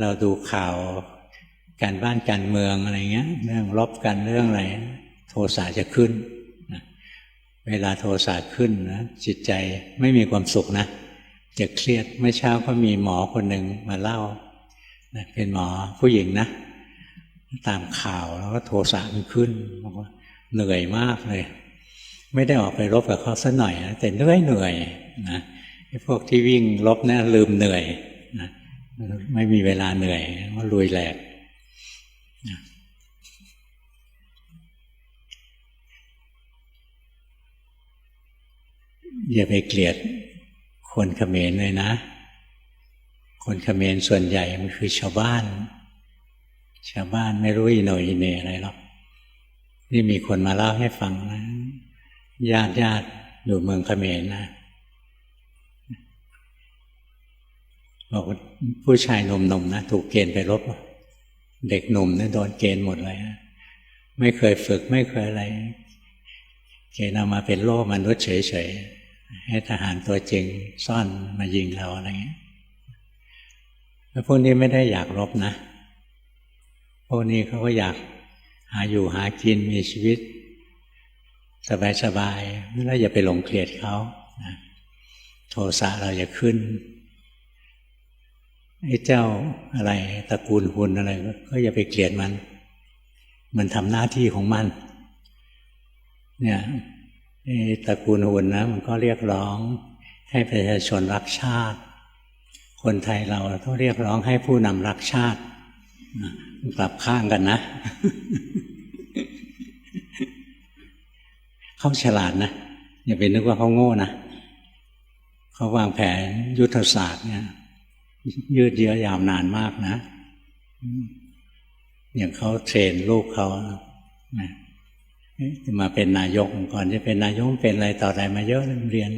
เราดูข่าวการบ้านการเมืองอะไรเงี้ย เรื่องรบกันเรื่องอะไร โทสะจะขึ้นนะเวลาโทสะขึ้นนะจิตใจไม่มีความสุขนะจะเครียดเมื่อเช้าก็มีหมอคนหนึ่งมาเล่านะเป็นหมอผู้หญิงนะ ตามข่าวแล้วก็โทสะมันขึ้นบอกว่าเหนื่อยมากเลย ไม่ได้ออกไปรบกับเขาสักหน่อยนะแต่เหนื่อยเหนื่อยนะพวกที่วิ่งรบเนะี่ยลืมเหนื่อยนะ ไม่มีเวลาเหนื่อยว่าลุยแหลกอย่าไปเกลียดคนเขมรเลยนะ คนเขมรส่วนใหญ่มันคือชาวบ้าน ชาวบ้านไม่รู้อีโหนอีเหนอะไรหรอกนี่มีคนมาเล่าให้ฟังนะญาติญาติอยู่เมืองเขมรนะ บอกผู้ชายหนุ่มๆนะถูกเกณฑ์ไปรบเด็กหนุ่มเนี่ยโดนเกณฑ์หมดเลยไม่เคยฝึกไม่เคยอะไร เกณฑ์เอามาเป็นโล่มนุษย์เฉยๆให้ทหารตัวจริงซ่อนมายิงเราอะไรเงี้ยแล้วพวกนี้ไม่ได้อยากรบนะ พวกนี้เขาก็อยากหาอยู่หากินมีชีวิต สบายๆแล้วอย่าไปหลงเกลียดเขานะโทสะเราอย่าขึ้น ไอ้เจ้าอะไรตระกูลหุนอะไร ก็อย่าไปเกลียดมัน มันทำหน้าที่ของมัน เนี่ยไอ้ตระกูลหุนนะ มันก็เรียกร้อง ให้ประชาชนรักชาติ คนไทยเราต้องเรียกร้องให้ผู้นำรักชาติกลับข้างกันนะ เขาฉลาดนะ อย่าไปนึกว่าเขาโง่นะ เขาวางแผนยุทธศาสตร์เนี่ย ยืดเยื้อยาวนานมากนะ อย่างเขาเทรนลูกเขาจะมาเป็นนายกก่อน จะเป็นนายกเป็นอะไรต่ออะไรมาเยอะเรียน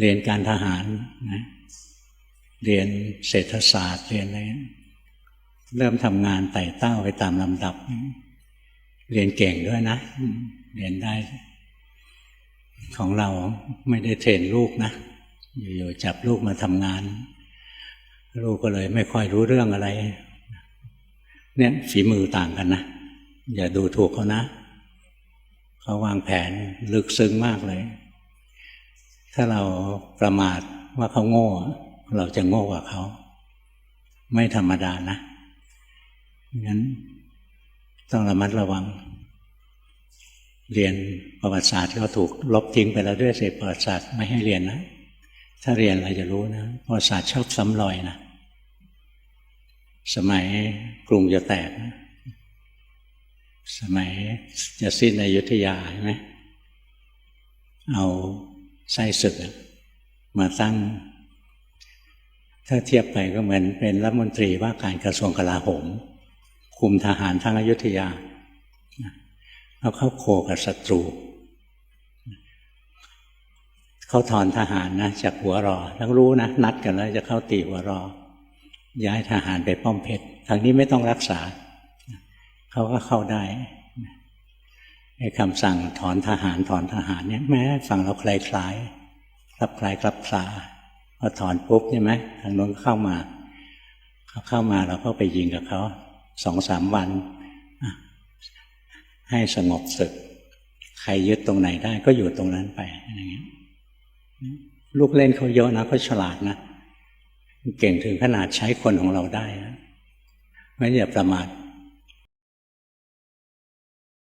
เรียนการทหารนะเรียนเศรษฐศาสตร์เรียนอะไรเริ่มทำงานไต่เต้าไปตามลำดับ เรียนเก่งด้วยนะ เรียนได้ ของเราไม่ได้เทรนลูกนะ อยู่ๆจับลูกมาทำงาน ลูกก็เลยไม่ค่อยรู้เรื่องอะไร เนี่ยฝีมือต่างกันนะ อย่าดูถูกเขานะ เขาวางแผนลึกซึ้งมากเลย ถ้าเราประมาทว่าเขาโง่ เราจะโง่กว่าเขา ไม่ธรรมดานะงั้นต้องระมัดระวัง เรียนประวัติศาสตร์ก็ถูกลบทิ้งไปแล้วด้วยเศษประวัติศาสตร์ไม่ให้เรียนนะ ถ้าเรียนเราจะรู้นะประวัติศาสตร์ชอบซ้ำรอยนะสมัยกรุงจะแตกนะสมัยจะสิ้นอยุธยาใช่ไหมเอาไส้ศึกมาตั้ง ถ้าเทียบไปก็เหมือนเป็นรัฐมนตรีว่าการกระทรวงกลาโหม คุมทหารทั้งอยุธยาแล้วเข้าโคกับศัตรู เขาถอนทหารนะจากหัวรอ ทั้งรู้นะนัดกันแล้วจะเข้าตีหัวรอ ย้ายทหารไปป้อมเพชรทางนี้ไม่ต้องรักษา เขาก็เข้าได้ไอ้คำสั่งถอนทหารถอนทหารเนี่ยแม้ฟังเราคลายคลายคลับคลายคลับคลาพอถอนปุ๊บใช่ไหมทางนู้นเข้ามาเขาเข้ามาเราก็ไปยิงกับเขาสองสามวัน ให้สงบศึก ใครยึดตรงไหนได้ก็อยู่ตรงนั้นไปอะไรเงี้ย ลูกเล่นเขาเยอะนะเขาฉลาดนะเก่งถึงขนาดใช้คนของเราได้นะไม่อย่าประมาท